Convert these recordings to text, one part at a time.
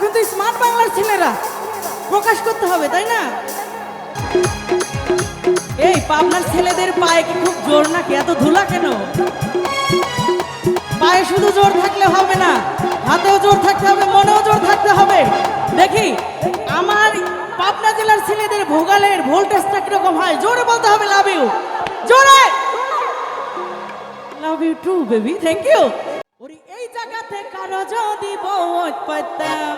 এখন তো স্মার্ট বাংলার ছেলেরা। প্রকাশ করতে হবে, তাই না? এই পাবনার ছেলেদের পায়ে কি খুব জোর নাকি? এত ধুলা কেন? পায়ে শুধু জোর থাকলে হবে না, হাতেও জোর থাকতে হবে, মনেও জোর থাকতে হবে। দেখি, আমার পাবনা জেলার ছেলেদের ভোগালের ভোল্টেজটা কীরকম হয়? জোরে বলতে হবে লাভ ইউ জোরে! Love you too baby thank you ওরে কারও যদি বউত পাইতাম।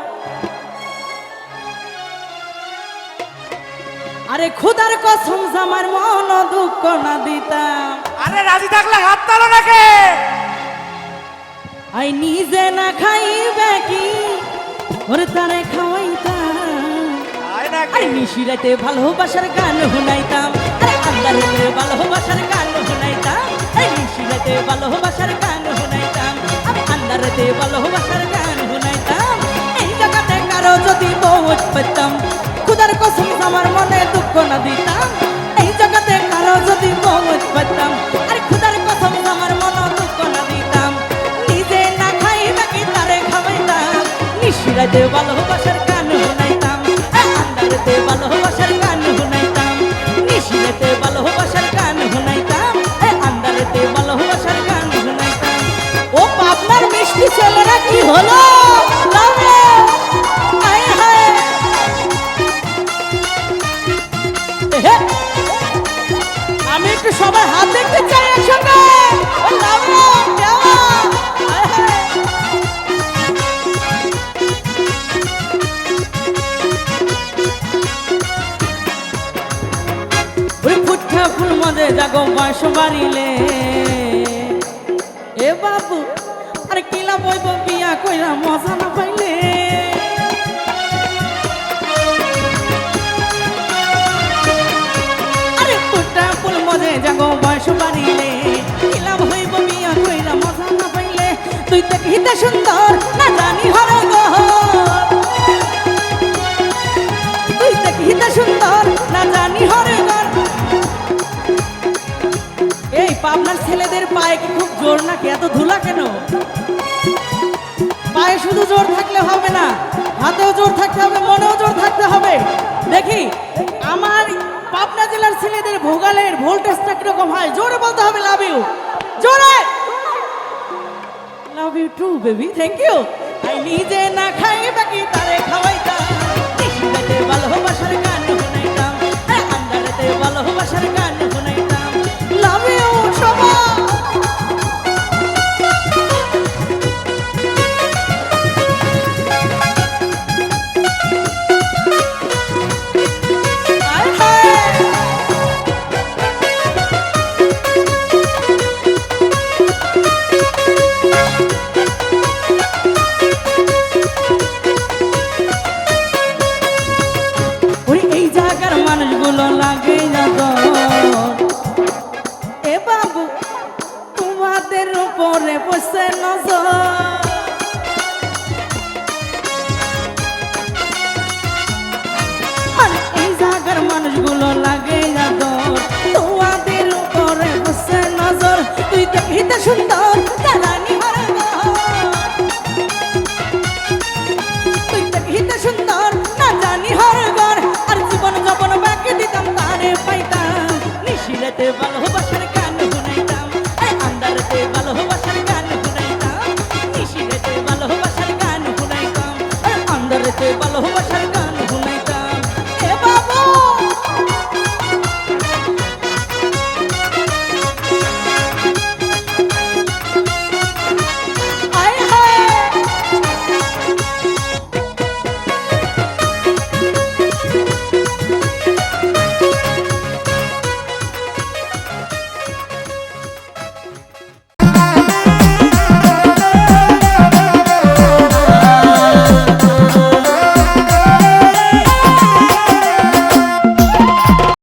আরে খুদার কসম আমার মন দুঃখ না দিতাম। আরে রাজি থাকলে হাত তালো নাকি? আই নিজে না খাইবে কি? ওরে তারে খাওয়াইতাম। আরে নিশিরাতে ভালোবাসার গান শুনাইতাম। বহুত পেতাম খুদার কসম আমার মনে দুঃখ না দিতাম। এই জায়গাতে কারও যদি সহজ পেতাম আরে খুদার কসম আমার মনে দুঃখ না দিতাম। নিজে না খাই নাকি তারে খাওয়াইতাম। নিশিরাতে ভালোবাসার আমি একটু সবার হাত দেখতে চাই একসঙ্গে। ফুল জাগো এ বাবু, আরে কিলা বইব বিয়া কইরা মজা না পাইলে? তুই দেখিতে সুন্দর, না জানি হর তুই দেখিতে সুন্দর, না জানি হরে ঘর এই পাবনার ছেলেদের পায়ে কি খুব জোর নাকি? এত ধুলা কেন? পায়ে শুধু জোর থাকলে হবে না, হাতেও জোর থাকতে হবে, মনেও জোর থাকতে হবে। দেখি, আমার পাবনা জেলার ছেলেদের ভোগালের ভোল্টেজটা কীরকম হয়? জোরে বলতে হবে লাভ ইউ। জোরে! Love you too baby thank you I নিজে না খাই বাকি তারে খাওয়াইতাম। ভালোবাসার গান শুনাইতাম হ্যাঁ, আন্দারেতে ভালোবাসার গান এই জায়গার মানুষগুলো লাগে। এ বাবু তোমাদের উপরে বসে নজর ভালোবাসার গান শুনাইতাম। নিশিরাতে ভালোবাসার গান শুনাইতাম। আন্দারতে ভালোবাসার গান